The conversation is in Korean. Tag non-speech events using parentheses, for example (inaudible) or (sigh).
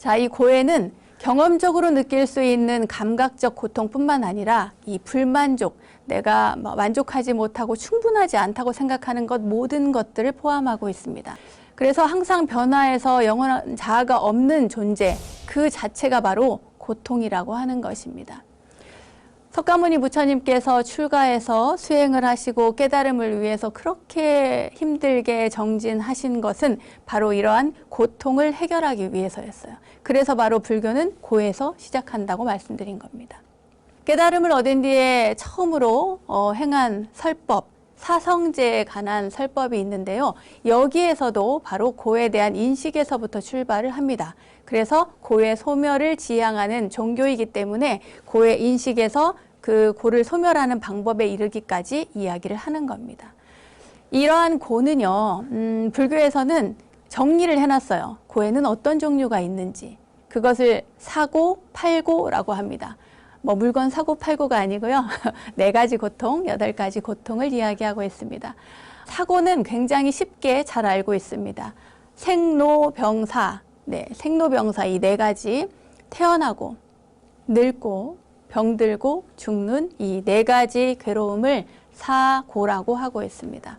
자, 이 고해는 경험적으로 느낄 수 있는 감각적 고통뿐만 아니라 이 불만족, 내가 뭐 만족하지 못하고 충분하지 않다고 생각하는 것 모든 것들을 포함하고 있습니다. 그래서 항상 변화해서 영원한 자아가 없는 존재 그 자체가 바로 고통이라고 하는 것입니다. 석가모니 부처님께서 출가해서 수행을 하시고 깨달음을 위해서 그렇게 힘들게 정진하신 것은 바로 이러한 고통을 해결하기 위해서였어요. 그래서 바로 불교는 고에서 시작한다고 말씀드린 겁니다. 깨달음을 얻은 뒤에 처음으로 어, 행한 설법, 사성제에 관한 설법이 있는데요. 여기에서도 바로 고에 대한 인식에서부터 출발을 합니다. 그래서 고의 소멸을 지향하는 종교이기 때문에 고의 인식에서 그 고를 소멸하는 방법에 이르기까지 이야기를 하는 겁니다. 이러한 고는요, 음, 불교에서는 정리를 해놨어요. 고에는 어떤 종류가 있는지. 그것을 사고, 팔고라고 합니다. 뭐 물건 사고 팔고가 아니고요. (laughs) 네 가지 고통, 여덟 가지 고통을 이야기하고 있습니다. 사고는 굉장히 쉽게 잘 알고 있습니다. 생로병사, 네, 생로병사 이 네 가지 태어나고 늙고 병들고 죽는 이 네 가지 괴로움을 사고라고 하고 있습니다.